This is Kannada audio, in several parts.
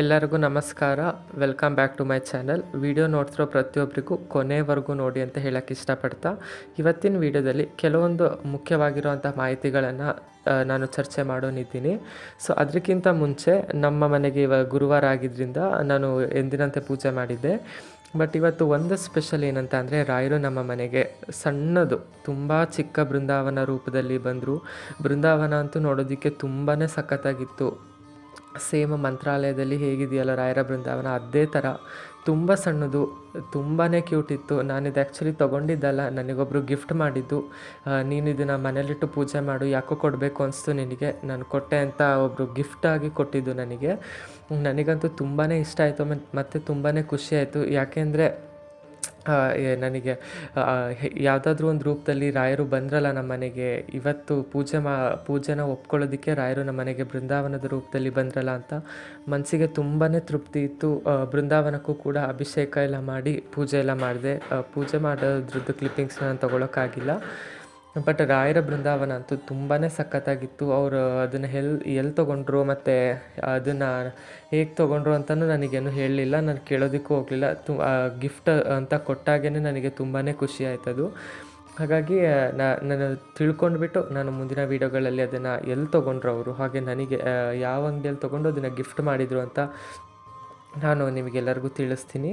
ಎಲ್ಲರಿಗೂ ನಮಸ್ಕಾರ. Welcome back to my channel video ನೋಡ್ತಿರೋ ಪ್ರತಿಯೊಬ್ಬರಿಗೂ ಕೊನೆವರೆಗೂ ನೋಡಿ ಅಂತ ಹೇಳೋಕ್ಕೆ ಇಷ್ಟಪಡ್ತಾ. ಇವತ್ತಿನ ವಿಡಿಯೋದಲ್ಲಿ ಕೆಲವೊಂದು ಮುಖ್ಯವಾಗಿರುವಂಥ ಮಾಹಿತಿಗಳನ್ನು ನಾನು ಚರ್ಚೆ ಮಾಡೋನಿದ್ದೀನಿ. ಸೊ ಅದಕ್ಕಿಂತ ಮುಂಚೆ ನಮ್ಮ ಮನೆಗೆ ಇವಾಗ ಗುರುವಾರ ಆಗಿದ್ದರಿಂದ ನಾನು ಎಂದಿನಂತೆ ಪೂಜೆ ಮಾಡಿದ್ದೆ. ಬಟ್ ಇವತ್ತು ಒಂದು ಸ್ಪೆಷಲ್ ಏನಂತ ಅಂದರೆ, ರಾಯರು ನಮ್ಮ ಮನೆಗೆ ಸಣ್ಣದು, ತುಂಬ ಚಿಕ್ಕ ಬೃಂದಾವನ ರೂಪದಲ್ಲಿ ಬಂದರು. ಬೃಂದಾವನ ಅಂತೂ ನೋಡೋದಕ್ಕೆ ತುಂಬಾ ಸಖತ್ತಾಗಿತ್ತು. ಸೇಮ್ ಮಂತ್ರಾಲಯದಲ್ಲಿ ಹೇಗಿದೆಯಲ್ಲ ರಾಯರ ಬೃಂದಾವನ? ಅದೇ ಥರ ತುಂಬ ಸಣ್ಣದು ತುಂಬಾ ಕ್ಯೂಟ್ ಇತ್ತು. ನಾನಿದು ಆ್ಯಕ್ಚುಲಿ ತೊಗೊಂಡಿದ್ದಲ್ಲ. ನನಗೊಬ್ಬರು ಗಿಫ್ಟ್ ಮಾಡಿದ್ದು. ನೀನು ಇದನ್ನು ಮನೇಲಿಟ್ಟು ಪೂಜೆ ಮಾಡು, ಯಾಕೋ ಕೊಡಬೇಕು ಅನಿಸ್ತು ನಿನಗೆ. ನಾನು ಕೊಟ್ಟೆ ಅಂತ ಒಬ್ಬರು ಗಿಫ್ಟಾಗಿ ಕೊಟ್ಟಿದ್ದು ನನಗೆ. ನನಗಂತೂ ತುಂಬಾ ಇಷ್ಟ ಆಯಿತು. ಮತ್ತು ತುಂಬಾ ಖುಷಿ ಆಯಿತು. ಯಾಕೆಂದರೆ ನನಗೆ ಯಾವುದಾದ್ರೂ ಒಂದು ರೂಪದಲ್ಲಿ ರಾಯರು ಬಂದ್ರಲ್ಲ ನಮ್ಮ ಮನೆಗೆ ಇವತ್ತು ಪೂಜೆ ಮಾ, ಪೂಜೆನ ಒಪ್ಕೊಳ್ಳೋದಕ್ಕೆ ರಾಯರು ನಮ್ಮ ಮನೆಗೆ ಬೃಂದಾವನದ ರೂಪದಲ್ಲಿ ಬಂದ್ರಲ್ಲ ಅಂತ ಮನಸ್ಸಿಗೆ ತುಂಬಾ ತೃಪ್ತಿ ಇತ್ತು. ಬೃಂದಾವನಕ್ಕೂ ಕೂಡ ಅಭಿಷೇಕ ಎಲ್ಲ ಮಾಡಿ ಪೂಜೆ ಎಲ್ಲ ಮಾಡಿದೆ. ಪೂಜೆ ಮಾಡೋದ್ರದ್ದು ಕ್ಲಿಪ್ಪಿಂಗ್ಸ್ ನಾನು ತೊಗೊಳಕ್ಕಾಗಿಲ್ಲ. ಬಟ್ ರಾಯರ ಬೃಂದಾವನ ಅಂತೂ ತುಂಬಾ ಸಖತ್ತಾಗಿತ್ತು. ಅವರು ಅದನ್ನು ಎಲ್ ಎಲ್ಲಿ ತೊಗೊಂಡ್ರು ಮತ್ತು ಅದನ್ನು ಹೇಗೆ ತೊಗೊಂಡ್ರು ಅಂತಲೂ ನನಗೇನು ಹೇಳಲಿಲ್ಲ. ನಾನು ಕೇಳೋದಕ್ಕೂ ಹೋಗಲಿಲ್ಲ. ತು ಗಿಫ್ಟ್ ಅಂತ ಕೊಟ್ಟಾಗೇ ನನಗೆ ತುಂಬಾ ಖುಷಿ ಆಯ್ತದು. ಹಾಗಾಗಿ ನಾನು ತಿಳ್ಕೊಂಡ್ಬಿಟ್ಟು ನಾನು ಮುಂದಿನ ವೀಡಿಯೋಗಳಲ್ಲಿ ಅದನ್ನು ಎಲ್ಲಿ ತೊಗೊಂಡ್ರು ಅವರು, ಹಾಗೆ ನನಗೆ ಯಾವ ಅಂಗಡಿಯಲ್ಲಿ ತೊಗೊಂಡು ಅದನ್ನು ಗಿಫ್ಟ್ ಮಾಡಿದರು ಅಂತ ನಾನು ನಿಮಗೆಲ್ಲರಿಗೂ ತಿಳಿಸ್ತೀನಿ.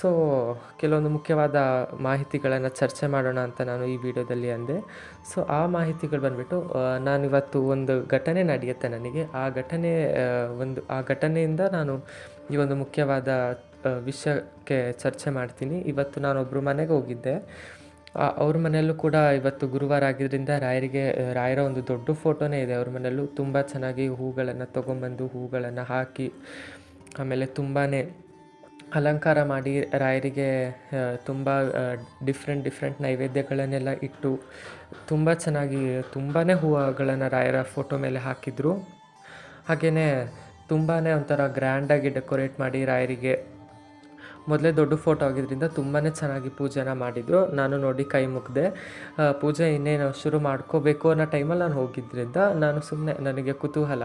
ಸೊ ಕೆಲವೊಂದು ಮುಖ್ಯವಾದ ಮಾಹಿತಿಗಳನ್ನು ಚರ್ಚೆ ಮಾಡೋಣ ಅಂತ ನಾನು ಈ ವಿಡಿಯೋದಲ್ಲಿ ಅಂದೆ. ಸೊ ಆ ಮಾಹಿತಿಗಳು ಬಂದುಬಿಟ್ಟು ನಾನಿವತ್ತು ಒಂದು ಘಟನೆ ನಡೆಯುತ್ತೆ ನನಗೆ. ಆ ಘಟನೆ ಒಂದು, ಆ ಘಟನೆಯಿಂದ ನಾನು ಈ ಒಂದು ಮುಖ್ಯವಾದ ವಿಷಯಕ್ಕೆ ಚರ್ಚೆ ಮಾಡ್ತೀನಿ. ಇವತ್ತು ನಾನೊಬ್ಬರು ಮನೆಗೆ ಹೋಗಿದ್ದೆ. ಅವ್ರ ಮನೆಯಲ್ಲೂ ಕೂಡ ಇವತ್ತು ಗುರುವಾರ ಆಗಿದ್ದರಿಂದ ರಾಯರಿಗೆ, ರಾಯರ ಒಂದು ದೊಡ್ಡ ಫೋಟೋನೇ ಇದೆ. ಅವ್ರ ಮನೆಯಲ್ಲೂ ತುಂಬ ಚೆನ್ನಾಗಿ ಹೂಗಳನ್ನು ತೊಗೊಂಬಂದು ಹೂಗಳನ್ನು ಹಾಕಿ ಆಮೇಲೆ ತುಂಬಾ ಅಲಂಕಾರ ಮಾಡಿ ರಾಯರಿಗೆ ತುಂಬ ಡಿಫ್ರೆಂಟ್ ಡಿಫ್ರೆಂಟ್ ನೈವೇದ್ಯಗಳನ್ನೆಲ್ಲ ಇಟ್ಟು ತುಂಬ ಚೆನ್ನಾಗಿ ತುಂಬಾ ಹೂವುಗಳನ್ನು ರಾಯರ ಫೋಟೋ ಮೇಲೆ ಹಾಕಿದರು. ಹಾಗೆಯೇ ತುಂಬಾ ಒಂಥರ ಗ್ರ್ಯಾಂಡಾಗಿ ಡೆಕೋರೇಟ್ ಮಾಡಿ ರಾಯರಿಗೆ ಮೊದಲೇ ದೊಡ್ಡ ಫೋಟೋ ಆಗಿದ್ದರಿಂದ ತುಂಬಾ ಚೆನ್ನಾಗಿ ಪೂಜೆನ ಮಾಡಿದರು. ನಾನು ನೋಡಿ ಕೈ ಮುಗ್ದೆ. ಪೂಜೆ ಇನ್ನೇನು ಶುರು ಮಾಡ್ಕೋಬೇಕು ಅನ್ನೋ ಟೈಮಲ್ಲಿ ನಾನು ಹೋಗಿದ್ದರಿಂದ ನಾನು ಸುಮ್ಮನೆ ನನಗೆ ಕುತೂಹಲ.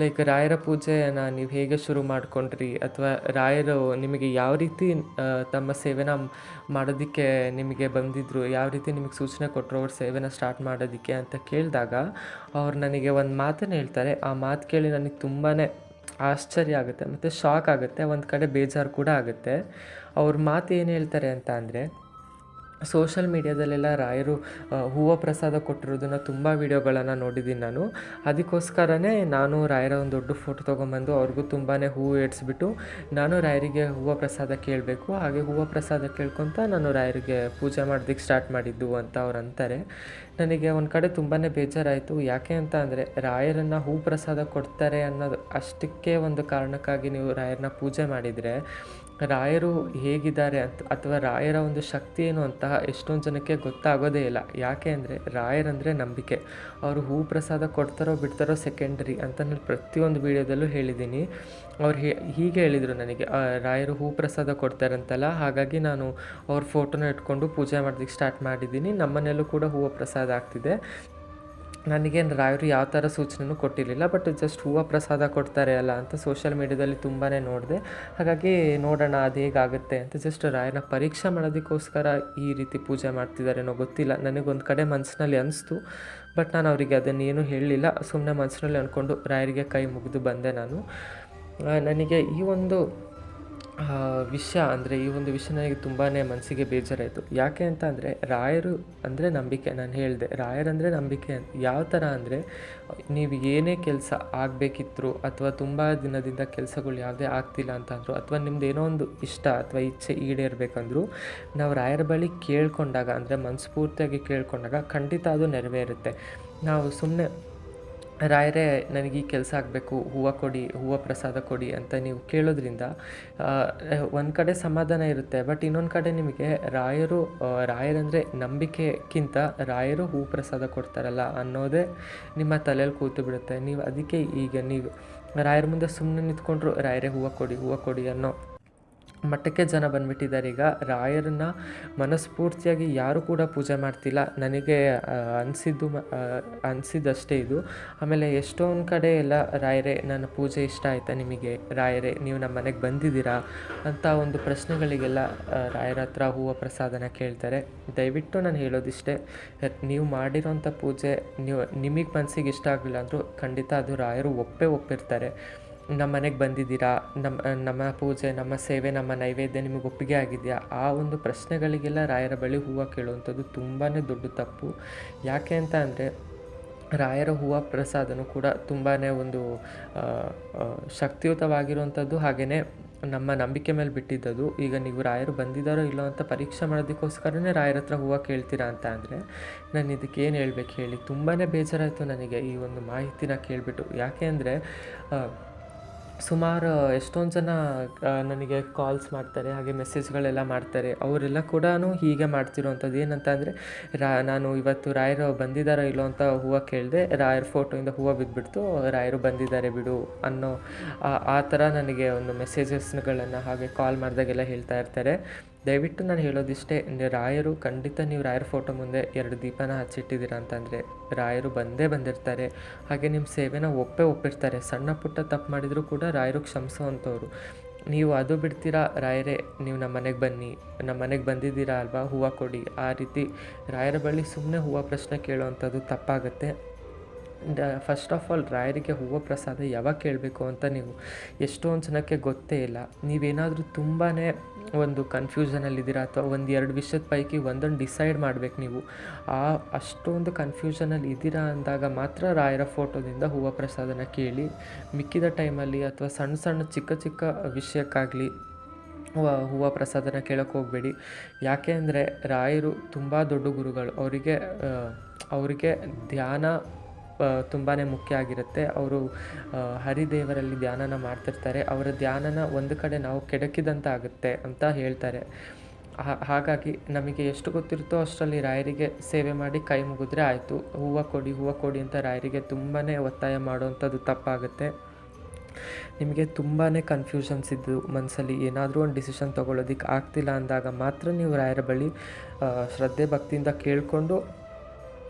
ಲೈಕ್ ರಾಯರ ಪೂಜೆನ ನೀವು ಹೇಗೆ ಶುರು ಮಾಡ್ಕೊಂಡ್ರಿ? ಅಥವಾ ರಾಯರು ನಿಮಗೆ ಯಾವ ರೀತಿ ತಮ್ಮ ಸೇವೆನ ಮಾಡೋದಕ್ಕೆ ನಿಮಗೆ ಬಂದಿದ್ದರು ಯಾವ ರೀತಿ ನಿಮಗೆ ಸೂಚನೆ ಕೊಟ್ಟರು ಅವ್ರ ಸೇವೆನ ಸ್ಟಾರ್ಟ್ ಮಾಡೋದಕ್ಕೆ ಅಂತ ಕೇಳಿದಾಗ, ಅವ್ರು ನನಗೆ ಒಂದು ಮಾತನ್ನು ಹೇಳ್ತಾರೆ. ಆ ಮಾತು ಕೇಳಿ ನನಗೆ ತುಂಬಾ ಆಶ್ಚರ್ಯ ಆಗುತ್ತೆ, ಮತ್ತು ಶಾಕ್ ಆಗುತ್ತೆ, ಒಂದು ಕಡೆ ಬೇಜಾರು ಕೂಡ ಆಗುತ್ತೆ. ಅವ್ರ ಮಾತು ಏನು ಹೇಳ್ತಾರೆ ಅಂತ ಅಂದರೆ ಸೋಷಲ್ ಮೀಡ್ಯಾದಲ್ಲೆಲ್ಲ ರಾಯರು ಹೂವು ಪ್ರಸಾದ ಕೊಟ್ಟಿರೋದನ್ನು ತುಂಬ ವೀಡಿಯೋಗಳನ್ನು ನೋಡಿದ್ದೀನಿ ನಾನು. ಅದಕ್ಕೋಸ್ಕರನೇ ನಾನು ರಾಯರ ಒಂದು ದೊಡ್ಡ ಫೋಟೋ ತೊಗೊಂಬಂದು ಅವ್ರಿಗೂ ತುಂಬಾ ಹೂವು ಏಡ್ಸ್ಬಿಟ್ಟು ನಾನು ರಾಯರಿಗೆ ಹೂವು ಪ್ರಸಾದ ಕೇಳಬೇಕು. ಹಾಗೆ ಹೂವು ಪ್ರಸಾದ ಕೇಳ್ಕೊತ ನಾನು ರಾಯರಿಗೆ ಪೂಜೆ ಮಾಡೋದಕ್ಕೆ ಸ್ಟಾರ್ಟ್ ಮಾಡಿದ್ದು ಅಂತ ಅವ್ರು ಅಂತಾರೆ. ನನಗೆ ಒಂದು ಕಡೆ ತುಂಬಾ ಬೇಜಾರಾಯಿತು. ಯಾಕೆ ಅಂತ ಅಂದರೆ ರಾಯರನ್ನು ಹೂ ಪ್ರಸಾದ ಕೊಡ್ತಾರೆ ಅನ್ನೋದು ಅಷ್ಟಕ್ಕೆ ಒಂದು ಕಾರಣಕ್ಕಾಗಿ ನೀವು ರಾಯರನ್ನ ಪೂಜೆ ಮಾಡಿದರೆ ರಾಯರು ಹೇಗಿದ್ದಾರೆ ಅಂತ, ಅಥವಾ ರಾಯರ ಒಂದು ಶಕ್ತಿ ಏನು ಅಂತ ಎಷ್ಟೊಂದು ಜನಕ್ಕೆ ಗೊತ್ತಾಗೋದೇ ಇಲ್ಲ. ಯಾಕೆ ಅಂದರೆ ರಾಯರಂದರೆ ನಂಬಿಕೆ. ಅವರು ಹೂ ಪ್ರಸಾದ ಕೊಡ್ತಾರೋ ಬಿಡ್ತಾರೋ ಸೆಕೆಂಡ್ರಿ ಅಂತ ನಾನು ಪ್ರತಿಯೊಂದು ವಿಡಿಯೋದಲ್ಲೂ ಹೇಳಿದ್ದೀನಿ. ಅವ್ರು ಹೀಗೆ ಹೇಳಿದರು ನನಗೆ ರಾಯರು ಹೂ ಪ್ರಸಾದ ಕೊಡ್ತಾರಂತಲ್ಲ, ಹಾಗಾಗಿ ನಾನು ಅವ್ರ ಫೋಟೋನ ಇಟ್ಕೊಂಡು ಪೂಜೆ ಮಾಡೋದಕ್ಕೆ ಸ್ಟಾರ್ಟ್ ಮಾಡಿದ್ದೀನಿ. ನಮ್ಮನೆಯಲ್ಲೂ ಕೂಡ ಹೂವು ಪ್ರಸಾದ ಆಗ್ತಿದೆ. ನನಗೇನು ರಾಯರು ಯಾವ ಥರ ಸೂಚನೆನೂ ಕೊಟ್ಟಿರಲಿಲ್ಲ ಬಟ್ ಜಸ್ಟ್ ಹೂವು ಪ್ರಸಾದ ಕೊಡ್ತಾರೆ ಅಲ್ಲ ಅಂತ ಸೋಷಿಯಲ್ ಮೀಡ್ಯಾದಲ್ಲಿ ತುಂಬಾ ನೋಡಿದೆ. ಹಾಗಾಗಿ ನೋಡೋಣ ಅದು ಹೇಗಾಗುತ್ತೆ ಅಂತ ಜಸ್ಟ್ ರಾಯನ ಪರೀಕ್ಷೆ ಮಾಡೋದಕ್ಕೋಸ್ಕರ ಈ ರೀತಿ ಪೂಜೆ ಮಾಡ್ತಿದ್ದಾರೇನೋ ಗೊತ್ತಿಲ್ಲ. ನನಗೊಂದು ಕಡೆ ಮನಸ್ಸಿನಲ್ಲಿ ಅನಿಸ್ತು ಬಟ್ ನಾನು ಅವರಿಗೆ ಅದನ್ನೇನು ಹೇಳಲಿಲ್ಲ. ಸುಮ್ಮನೆ ಮನಸ್ಸಿನಲ್ಲಿ ಅಂದ್ಕೊಂಡು ರಾಯರಿಗೆ ಕೈ ಮುಗಿದು ಬಂದೆ ನಾನು. ನನಗೆ ಈ ಒಂದು ವಿಷಯ ಅಂದರೆ ಈ ಒಂದು ವಿಷಯ ನನಗೆ ತುಂಬಾ ಮನಸ್ಸಿಗೆ ಬೇಜಾರಾಯಿತು. ಯಾಕೆ ಅಂತ ಅಂದರೆ ರಾಯರು ಅಂದರೆ ನಂಬಿಕೆ, ನಾನು ಹೇಳಿದೆ. ರಾಯರಂದರೆ ನಂಬಿಕೆ ಯಾವ ಥರ ಅಂದರೆ ನೀವು ಏನೇ ಕೆಲಸ ಆಗಬೇಕಿತ್ತು ಅಥವಾ ತುಂಬ ದಿನದಿಂದ ಕೆಲಸಗಳು ಯಾವುದೇ ಆಗ್ತಿಲ್ಲ ಅಂತಂದರು ಅಥವಾ ನಿಮ್ದು ಏನೋ ಒಂದು ಇಷ್ಟ ಅಥವಾ ಇಚ್ಛೆ ಈಡೇರಬೇಕಂದ್ರು ನಾವು ರಾಯರ ಬಳಿ ಕೇಳ್ಕೊಂಡಾಗ ಅಂದರೆ ಮನಸ್ಫೂರ್ತಿಯಾಗಿ ಕೇಳ್ಕೊಂಡಾಗ ಖಂಡಿತ ಅದು ನೆರವೇರುತ್ತೆ. ನಾವು ಸುಮ್ಮನೆ ರಾಯರೇ, ನನಗೆ ಈ ಕೆಲಸ ಆಗಬೇಕು, ಹೂವು ಕೊಡಿ, ಹೂವು ಪ್ರಸಾದ ಕೊಡಿ ಅಂತ ನೀವು ಕೇಳೋದ್ರಿಂದ ಒಂದು ಕಡೆ ಸಮಾಧಾನ ಇರುತ್ತೆ. ಬಟ್ ಇನ್ನೊಂದು ಕಡೆ ನಿಮಗೆ ರಾಯರು ರಾಯರಂದರೆ ನಂಬಿಕೆಕ್ಕಿಂತ ರಾಯರು ಹೂ ಪ್ರಸಾದ ಕೊಡ್ತಾರಲ್ಲ ಅನ್ನೋದೇ ನಿಮ್ಮ ತಲೆಯಲ್ಲಿ ಕೂತು ಬಿಡುತ್ತೆ. ನೀವು ಅದಕ್ಕೆ ಈಗ ನೀವು ರಾಯರ ಮುಂದೆ ಸುಮ್ಮನೆ ನಿಂತ್ಕೊಂಡ್ರು ರಾಯರೇ ಹೂವು ಕೊಡಿ ಹೂವು ಕೊಡಿ ಅನ್ನೋ ಮಟ್ಟಕ್ಕೆ ಜನ ಬಂದ್ಬಿಟ್ಟಿದ್ದಾರೆ. ಈಗ ರಾಯರನ್ನ ಮನಸ್ಫೂರ್ತಿಯಾಗಿ ಯಾರೂ ಕೂಡ ಪೂಜೆ ಮಾಡ್ತಿಲ್ಲ. ನನಗೆ ಅನಿಸಿದ್ದು ಅನಿಸಿದ್ದಷ್ಟೇ ಇದು. ಆಮೇಲೆ ಎಷ್ಟೊಂದು ಕಡೆ ಎಲ್ಲ ರಾಯರೇ, ನನ್ನ ಪೂಜೆ ಇಷ್ಟ ಆಯಿತಾ ನಿಮಗೆ? ರಾಯರೇ, ನೀವು ನಮ್ಮ ಮನೆಗೆ ಬಂದಿದ್ದೀರಾ? ಅಂತ ಒಂದು ಪ್ರಶ್ನೆಗಳಿಗೆಲ್ಲ ರಾಯರ ಹತ್ರ ಹೂವು ಪ್ರಸಾದನ ಕೇಳ್ತಾರೆ. ದಯವಿಟ್ಟು ನಾನು ಹೇಳೋದಿಷ್ಟೇ, ನೀವು ಮಾಡಿರೋಂಥ ಪೂಜೆ ನೀವು, ನಿಮಗೆ ಮನಸ್ಸಿಗೆ ಇಷ್ಟ ಆಗಲಿಲ್ಲ ಅಂದರೂ ಖಂಡಿತ ಅದು ರಾಯರು ಒಪ್ಪೇ ಒಪ್ಪಿರ್ತಾರೆ. ನಮ್ಮ ಮನೆಗೆ ಬಂದಿದ್ದೀರಾ? ನಮ್ಮ ನಮ್ಮ ಪೂಜೆ, ನಮ್ಮ ಸೇವೆ, ನಮ್ಮ ನೈವೇದ್ಯ ನಿಮಗೆ ಒಪ್ಪಿಗೆ ಆಗಿದೆಯಾ? ಆ ಒಂದು ಪ್ರಶ್ನೆಗಳಿಗೆಲ್ಲ ರಾಯರ ಬಳಿ ಹೂವು ಕೇಳುವಂಥದ್ದು ತುಂಬಾ ದೊಡ್ಡ ತಪ್ಪು. ಯಾಕೆ ಅಂತ ಅಂದರೆ, ರಾಯರ ಹೂವು ಪ್ರಸಾದನೂ ಕೂಡ ತುಂಬಾ ಒಂದು ಶಕ್ತಿಯುತವಾಗಿರುವಂಥದ್ದು. ಹಾಗೆಯೇ ನಮ್ಮ ನಂಬಿಕೆ ಮೇಲೆ ಬಿಟ್ಟಿದ್ದದು. ಈಗ ನೀವು ರಾಯರು ಬಂದಿದ್ದಾರೋ ಇಲ್ಲೋ ಅಂತ ಪರೀಕ್ಷೆ ಮಾಡೋದಕ್ಕೋಸ್ಕರನೇ ರಾಯರ ಹತ್ರ ಹೂವು ಕೇಳ್ತೀರಾ ಅಂತ ಅಂದರೆ, ನಾನು ಇದಕ್ಕೆ ಏನು ಹೇಳ್ಬೇಕು ಹೇಳಿ. ತುಂಬಾ ಬೇಜಾರಾಯಿತು ನನಗೆ ಈ ಒಂದು ಮಾಹಿತಿನ ಕೇಳಿಬಿಟ್ಟು. ಯಾಕೆ ಅಂದರೆ ಸುಮಾರು ಎಷ್ಟೊಂದು ಜನ ನನಗೆ ಕಾಲ್ಸ್ ಮಾಡ್ತಾರೆ, ಹಾಗೆ ಮೆಸೇಜ್ಗಳೆಲ್ಲ ಮಾಡ್ತಾರೆ. ಅವರೆಲ್ಲ ಕೂಡ ಹೀಗೆ ಮಾಡ್ತಿರೋವಂಥದ್ದು ಏನಂತ ಅಂದರೆ ರಾ, ನಾನು ಇವತ್ತು ರಾಯರು ಬಂದಿದ್ದಾರೋ ಇಲ್ಲೋ ಅಂತ ಹೂವು ಕೇಳಿದೆ, ರಾಯರ ಫೋಟೋಯಿಂದ ಹೂವು ಬಿದ್ದುಬಿಡ್ತು ರಾಯರು ಬಂದಿದ್ದಾರೆ ಬಿಡು ಅನ್ನೋ, ಆ- ಥರ ನನಗೆ ಒಂದು ಮೆಸೇಜಸ್ಗಳನ್ನು ಹಾಗೆ ಕಾಲ್ ಮಾಡಿದಾಗೆಲ್ಲ ಹೇಳ್ತಾ ಇರ್ತಾರೆ. ದಯವಿಟ್ಟು ನಾನು ಹೇಳೋದಿಷ್ಟೇ ರಾಯರು ಖಂಡಿತ ನೀವು ರಾಯರ ಫೋಟೋ ಮುಂದೆ ಎರಡು ದೀಪನ ಹಚ್ಚಿಟ್ಟಿದ್ದೀರಾ ಅಂತಂದರೆ, ರಾಯರು ಬಂದೇ ಬಂದಿರ್ತಾರೆ. ಹಾಗೆ ನಿಮ್ಮ ಸೇವೆನ ಒಪ್ಪೇ ಒಪ್ಪಿರ್ತಾರೆ. ಸಣ್ಣ ಪುಟ್ಟ ತಪ್ಪು ಮಾಡಿದರೂ ಕೂಡ ರಾಯರು ಕ್ಷಮಿಸುವಂಥವ್ರು. ನೀವು ಅದು ಬಿಡ್ತೀರಾ? ರಾಯರೇ, ನೀವು ನಮ್ಮ ಮನೆಗೆ ಬನ್ನಿ. ನಮ್ಮ ಮನೆಗೆ ಬಂದಿದ್ದೀರಾ ಅಲ್ವಾ? ಹೂವು ಕೊಡಿ. ಆ ರೀತಿ ರಾಯರ ಬಳಿ ಸುಮ್ಮನೆ ಹೂವು ಪ್ರಶ್ನೆ ಕೇಳುವಂಥದ್ದು ತಪ್ಪಾಗುತ್ತೆ. ಫಸ್ಟ್ ಆಫ್ ಆಲ್ ರಾಯರಿಗೆ ಹೂವು ಪ್ರಸಾದ ಯಾವಾಗ ಕೇಳಬೇಕು ಅಂತ ನೀವು ಎಷ್ಟೊಂದು ಜನಕ್ಕೆ ಗೊತ್ತೇ ಇಲ್ಲ. ನೀವೇನಾದರೂ ತುಂಬಾ ಒಂದು ಕನ್ಫ್ಯೂಷನಲ್ಲಿದ್ದೀರಾ ಅಥವಾ ಒಂದು ಎರಡು ವಿಷಯದ ಪೈಕಿ ಒಂದೊಂದು ಡಿಸೈಡ್ ಮಾಡಬೇಕು ನೀವು. ಆ ಅಷ್ಟೊಂದು ಕನ್ಫ್ಯೂಷನಲ್ಲಿ ಇದ್ದೀರಾ ಅಂದಾಗ ಮಾತ್ರ ರಾಯರ ಫೋಟೋದಿಂದ ಹೂವು ಪ್ರಸಾದನ ಕೇಳಿ, ಮಿಕ್ಕಿದ ಟೈಮಲ್ಲಿ ಅಥವಾ ಸಣ್ಣ ಸಣ್ಣ ಚಿಕ್ಕ ಚಿಕ್ಕ ವಿಷಯಕ್ಕಾಗಲಿ ಹೂವು ಪ್ರಸಾದನ ಕೇಳೋಕ್ಕೆ ಹೋಗಬೇಡಿ. ಯಾಕೆ ಅಂದರೆ ರಾಯರು ತುಂಬ ದೊಡ್ಡ ಗುರುಗಳು. ಅವರಿಗೆ ಅವರಿಗೆ ಧ್ಯಾನ ತುಂಬಾ ಮುಖ್ಯ ಆಗಿರುತ್ತೆ. ಅವರು ಹರಿದೇವರಲ್ಲಿ ಧ್ಯಾನನ ಮಾಡ್ತಿರ್ತಾರೆ. ಅವರ ಧ್ಯಾನನ ಒಂದು ಕಡೆ ನಾವು ಕೆಡಕಿದಂತ ಆಗುತ್ತೆ ಅಂತ ಹೇಳ್ತಾರೆ. ಹಾಗಾಗಿ ನಮಗೆ ಎಷ್ಟು ಗೊತ್ತಿರುತ್ತೋ ಅಷ್ಟರಲ್ಲಿ ರಾಯರಿಗೆ ಸೇವೆ ಮಾಡಿ ಕೈ ಮುಗಿದ್ರೆ ಆಯಿತು. ಹೂವು ಕೊಡಿ ಹೂವು ಕೊಡಿ ಅಂತ ರಾಯರಿಗೆ ತುಂಬಾ ಒತ್ತಾಯ ಮಾಡುವಂಥದ್ದು ತಪ್ಪಾಗುತ್ತೆ. ನಿಮಗೆ ತುಂಬಾ ಕನ್ಫ್ಯೂಷನ್ಸ್ ಇದ್ದು ಮನಸ್ಸಲ್ಲಿ ಏನಾದರೂ ಒಂದು ಡಿಸಿಷನ್ ತೊಗೊಳೋದಕ್ಕೆ ಆಗ್ತಿಲ್ಲ ಅಂದಾಗ ಮಾತ್ರ ನೀವು ರಾಯರ ಬಳಿ ಶ್ರದ್ಧೆ ಭಕ್ತಿಯಿಂದ ಕೇಳಿಕೊಂಡು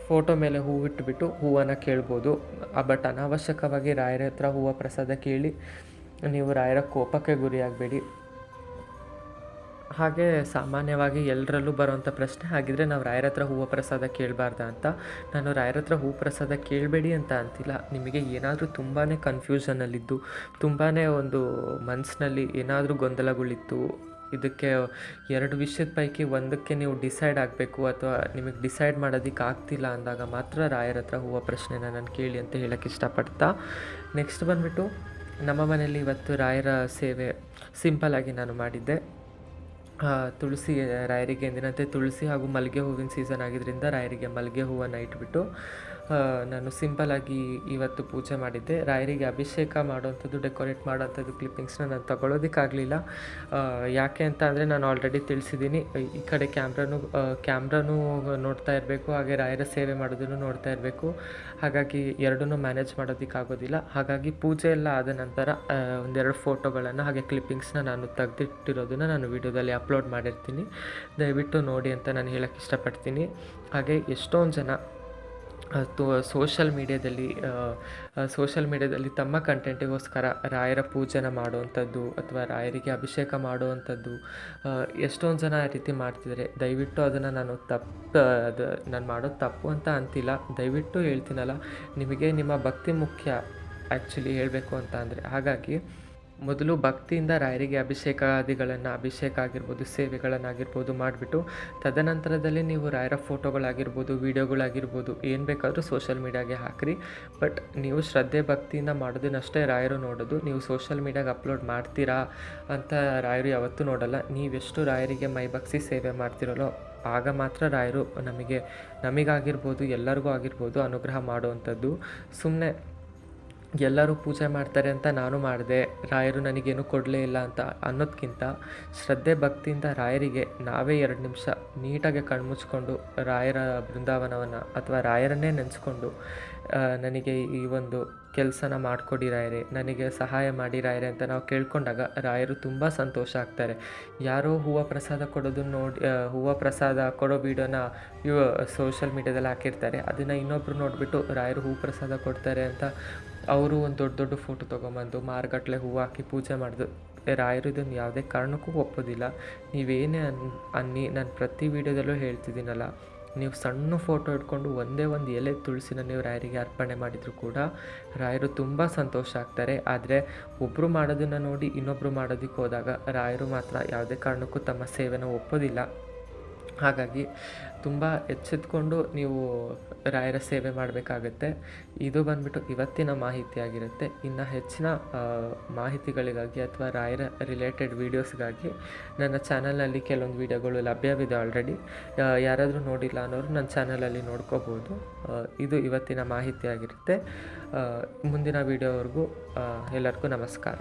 ಫೋಟೋ ಮೇಲೆ ಹೂವಿಟ್ಟುಬಿಟ್ಟು ಹೂವನ್ನು ಕೇಳ್ಬೋದು. ಬಟ್ ಅನಾವಶ್ಯಕವಾಗಿ ರಾಯರ ಹತ್ರ ಹೂವು ಪ್ರಸಾದ ಕೇಳಿ, ನೀವು ರಾಯರ ಕೋಪಕ್ಕೆ ಗುರಿಯಾಗಬೇಡಿ ಹಾಗೆ ಸಾಮಾನ್ಯವಾಗಿ ಎಲ್ಲರಲ್ಲೂ ಬರುವಂಥ ಪ್ರಶ್ನೆ ಹಾಗಿದ್ರೆ ನಾವು ರಾಯರ ಹತ್ರ ಹೂವು ಪ್ರಸಾದ ಕೇಳಬಾರ್ದ ಅಂತ. ನಾನು ರಾಯರ ಹತ್ರ ಹೂ ಪ್ರಸಾದ ಕೇಳಬೇಡಿ ಅಂತ ಅಂತಿಲ್ಲ. ನಿಮಗೆ ಏನಾದರೂ ತುಂಬಾ ಕನ್ಫ್ಯೂಷನಲ್ಲಿದ್ದು ತುಂಬಾ ಒಂದು ಮನಸ್ಸಿನಲ್ಲಿ ಏನಾದರೂ ಗೊಂದಲಗಳಿತ್ತು ಇದಕ್ಕೆ ಎರಡು ವಿಷಯದ ಪೈಕಿ ಒಂದಕ್ಕೆ ನೀವು ಡಿಸೈಡ್ ಆಗಬೇಕು ಅಥವಾ ನಿಮಗೆ ಡಿಸೈಡ್ ಮಾಡೋದಕ್ಕೆ ಆಗ್ತಿಲ್ಲ ಅಂದಾಗ ಮಾತ್ರ ರಾಯರ ಹತ್ರ ಹೂವು ಪ್ರಶ್ನೆನ ನಾನು ಕೇಳಿ ಅಂತ ಹೇಳೋಕ್ಕೆ ಇಷ್ಟಪಡ್ತಾ. ನೆಕ್ಸ್ಟ್ ಬಂದುಬಿಟ್ಟು ನಮ್ಮ ಮನೆಯಲ್ಲಿ ಇವತ್ತು ರಾಯರ ಸೇವೆ ಸಿಂಪಲ್ಲಾಗಿ ನಾನು ಮಾಡಿದ್ದೆ. ತುಳಸಿ ರಾಯರಿಗೆ ಎಂದಿನಂತೆ ತುಳಸಿ ಹಾಗೂ ಮಲ್ಲಿಗೆ ಹೂವಿನ ಸೀಸನ್ ಆಗಿದ್ದರಿಂದ ರಾಯರಿಗೆ ಮಲ್ಲಿಗೆ ಹೂವನ್ನು ಇಟ್ಬಿಟ್ಟು ನಾನು ಸಿಂಪಲ್ಲಾಗಿ ಇವತ್ತು ಪೂಜೆ ಮಾಡಿದ್ದೆ. ರಾಯರಿಗೆ ಅಭಿಷೇಕ ಮಾಡೋವಂಥದ್ದು, ಡೆಕೋರೇಟ್ ಮಾಡೋವಂಥದ್ದು ಕ್ಲಿಪ್ಪಿಂಗ್ಸ್ನ ನಾನು ತಗೊಳ್ಳೋದಕ್ಕಾಗಲಿಲ್ಲ. ಯಾಕೆ ಅಂತ ಅಂದರೆ ನಾನು ಆಲ್ರೆಡಿ ತಿಳಿಸಿದ್ದೀನಿ. ಈ ಕಡೆ ಕ್ಯಾಮ್ರಾನು ಕ್ಯಾಮ್ರಾನು ನೋಡ್ತಾ ಇರಬೇಕು, ಹಾಗೆ ರಾಯರ ಸೇವೆ ಮಾಡೋದನ್ನು ನೋಡ್ತಾ ಇರಬೇಕು. ಹಾಗಾಗಿ ಎರಡನ್ನೂ ಮ್ಯಾನೇಜ್ ಮಾಡೋದಕ್ಕಾಗೋದಿಲ್ಲ. ಹಾಗಾಗಿ ಪೂಜೆ ಎಲ್ಲ ಆದ ನಂತರ ಒಂದೆರಡು ಫೋಟೋಗಳನ್ನು ಹಾಗೆ ಕ್ಲಿಪ್ಪಿಂಗ್ಸ್ನ ನಾನು ತೆಗೆದಿಟ್ಟಿರೋದನ್ನು ನಾನು ವೀಡಿಯೋದಲ್ಲಿ ಅಪ್ಲೋಡ್ ಮಾಡಿರ್ತೀನಿ. ದಯವಿಟ್ಟು ನೋಡಿ ಅಂತ ನಾನು ಹೇಳೋಕ್ಕೆ ಇಷ್ಟಪಡ್ತೀನಿ. ಹಾಗೆ ಎಷ್ಟೊಂದು ಜನ ಸೋಷಲ್ ಮೀಡ್ಯಾದಲ್ಲಿ ಸೋಷಲ್ ಮೀಡ್ಯಾದಲ್ಲಿ ತಮ್ಮ ಕಂಟೆಂಟಿಗೋಸ್ಕರ ರಾಯರ ಪೂಜೆನ ಮಾಡುವಂಥದ್ದು ಅಥವಾ ರಾಯರಿಗೆ ಅಭಿಷೇಕ ಮಾಡುವಂಥದ್ದು ಎಷ್ಟೊಂದು ಜನ ಆ ರೀತಿ ಮಾಡ್ತಿದ್ದಾರೆ. ದಯವಿಟ್ಟು ಅದನ್ನು ನಾನು ತಪ್ಪು, ಅದು, ನಾನು ಮಾಡೋದು ತಪ್ಪು ಅಂತ ಅಂತಿಲ್ಲ. ದಯವಿಟ್ಟು ಹೇಳ್ತೀನಲ್ಲ, ನಿಮಗೆ ನಿಮ್ಮ ಭಕ್ತಿ ಮುಖ್ಯ ಆ್ಯಕ್ಚುಲಿ ಹೇಳಬೇಕು ಅಂತ ಅಂದರೆ. ಹಾಗಾಗಿ ಮೊದಲು ಭಕ್ತಿಯಿಂದ ರಾಯರಿಗೆ ಅಭಿಷೇಕಾದಿಗಳನ್ನು, ಅಭಿಷೇಕ ಆಗಿರ್ಬೋದು, ಸೇವೆಗಳನ್ನಾಗಿರ್ಬೋದು ಮಾಡಿಬಿಟ್ಟು, ತದನಂತರದಲ್ಲಿ ನೀವು ರಾಯರ ಫೋಟೋಗಳಾಗಿರ್ಬೋದು, ವೀಡಿಯೋಗಳಾಗಿರ್ಬೋದು, ಏನು ಬೇಕಾದರೂ ಸೋಷಿಯಲ್ ಮೀಡಿಯಾಗೆ ಹಾಕಿರಿ. ಬಟ್ ನೀವು ಶ್ರದ್ಧೆ ಭಕ್ತಿಯಿಂದ ಮಾಡೋದನ್ನಷ್ಟೇ ರಾಯರು ನೋಡೋದು. ನೀವು ಸೋಷಿಯಲ್ ಮೀಡಿಯಾಗೆ ಅಪ್ಲೋಡ್ ಮಾಡ್ತೀರಾ ಅಂತ ರಾಯರು ಯಾವತ್ತೂ ನೋಡಲ್ಲ. ನೀವೆಷ್ಟು ರಾಯರಿಗೆ ಮೈ ಬಗ್ಸಿ ಸೇವೆ ಮಾಡ್ತಿರಲ್ಲೋ ಆಗ ಮಾತ್ರ ರಾಯರು ನಮಗೆ, ನಮಗಾಗಿರ್ಬೋದು, ಎಲ್ಲರಿಗೂ ಆಗಿರ್ಬೋದು ಅನುಗ್ರಹ ಮಾಡುವಂಥದ್ದು. ಸುಮ್ಮನೆ ಎಲ್ಲರೂ ಪೂಜೆ ಮಾಡ್ತಾರೆ ಅಂತ ನಾನು ಮಾಡಿದೆ. ರಾಯರು ನನಗೇನು ಕೊಡಲೇ ಇಲ್ಲ ಅಂತ ಅನ್ನೋದಕ್ಕಿಂತ ಶ್ರದ್ಧೆ ಭಕ್ತಿಯಿಂದ ರಾಯರಿಗೆ ನಾವೇ ಎರಡು ನಿಮಿಷ ನೀಟಾಗಿ ಕಣ್ಮುಚ್ಕೊಂಡು ರಾಯರ ಬೃಂದಾವನವನ್ನು ಅಥವಾ ರಾಯರನ್ನೇ ನೆನೆಸ್ಕೊಂಡು ನನಗೆ ಈ ಒಂದು ಕೆಲಸನ ಮಾಡಿಕೊಡಿ ರಾಯರೇ, ನನಗೆ ಸಹಾಯ ಮಾಡಿ ರಾಯರೇ ಅಂತ ನಾವು ಕೇಳ್ಕೊಂಡಾಗ ರಾಯರು ತುಂಬ ಸಂತೋಷ ಆಗ್ತಾರೆ. ಯಾರೋ ಹೂವು ಪ್ರಸಾದ ಕೊಡೋದನ್ನ ನೋಡಿ ಹೂವು ಪ್ರಸಾದ ಕೊಡೋ ವೀಡಿಯೋನ ಇವ ಸೋಷಲ್ ಮೀಡ್ಯಾದಲ್ಲಿ ಹಾಕಿರ್ತಾರೆ. ಅದನ್ನು ಇನ್ನೊಬ್ಬರು ನೋಡಿಬಿಟ್ಟು ರಾಯರು ಹೂ ಪ್ರಸಾದ ಕೊಡ್ತಾರೆ ಅಂತ ಅವರು ಒಂದು ದೊಡ್ಡ ದೊಡ್ಡ ಫೋಟೋ ತೊಗೊಂಬಂದು ಮಾರುಗಟ್ಟಲೆ ಹೂವು ಹಾಕಿ ಪೂಜೆ ಮಾಡಿದ್ರು ರಾಯರು ಯಾವುದೇ ಕಾರಣಕ್ಕೂ ಒಪ್ಪೋದಿಲ್ಲ. ನೀವೇನೇ ಅನ್, ಅನ್ನಿ, ನಾನು ಪ್ರತಿ ವೀಡಿಯೋದಲ್ಲೂ ಹೇಳ್ತಿದ್ದೀನಲ್ಲ, ನೀವು ಸಣ್ಣ ಫೋಟೋ ಇಟ್ಕೊಂಡು ಒಂದೇ ಒಂದು ಎಲೆ ತುಳಸಿನ ನೀವು ರಾಯರಿಗೆ ಅರ್ಪಣೆ ಮಾಡಿದರೂ ಕೂಡ ರಾಯರು ತುಂಬ ಸಂತೋಷ ಆಗ್ತಾರೆ. ಆದರೆ ಒಬ್ಬರು ಮಾಡೋದನ್ನು ನೋಡಿ ಇನ್ನೊಬ್ಬರು ಮಾಡೋದಕ್ಕೆ ಹೋದಾಗ ರಾಯರು ಮಾತ್ರ ಯಾವುದೇ ಕಾರಣಕ್ಕೂ ತಮ್ಮ ಸೇವೆನ ಒಪ್ಪೋದಿಲ್ಲ. ಹಾಗಾಗಿ ತುಂಬ ಎಚ್ಚೆತ್ಕೊಂಡು ನೀವು ರಾಯರ ಸೇವೆ ಮಾಡಬೇಕಾಗತ್ತೆ. ಇದು ಬಂದ್ಬಿಟ್ಟು ಇವತ್ತಿನ ಮಾಹಿತಿ ಆಗಿರುತ್ತೆ. ಇನ್ನು ಹೆಚ್ಚಿನ ಮಾಹಿತಿಗಳಿಗಾಗಿ ಅಥವಾ ರಾಯರ ರಿಲೇಟೆಡ್ ವೀಡಿಯೋಸ್ಗಾಗಿ ನನ್ನ ಚಾನಲಲ್ಲಿ ಕೆಲವೊಂದು ವೀಡಿಯೋಗಳು ಲಭ್ಯವಿದೆ ಆಲ್ರೆಡಿ ಯಾರಾದರೂ ನೋಡಿಲ್ಲ ಅನ್ನೋರು ನನ್ನ ಚಾನಲಲ್ಲಿ ನೋಡ್ಕೋಬೋದು. ಇದು ಇವತ್ತಿನ ಮಾಹಿತಿ ಆಗಿರುತ್ತೆ. ಮುಂದಿನ ವೀಡಿಯೋವರೆಗೂ ಎಲ್ಲರಿಗೂ ನಮಸ್ಕಾರ.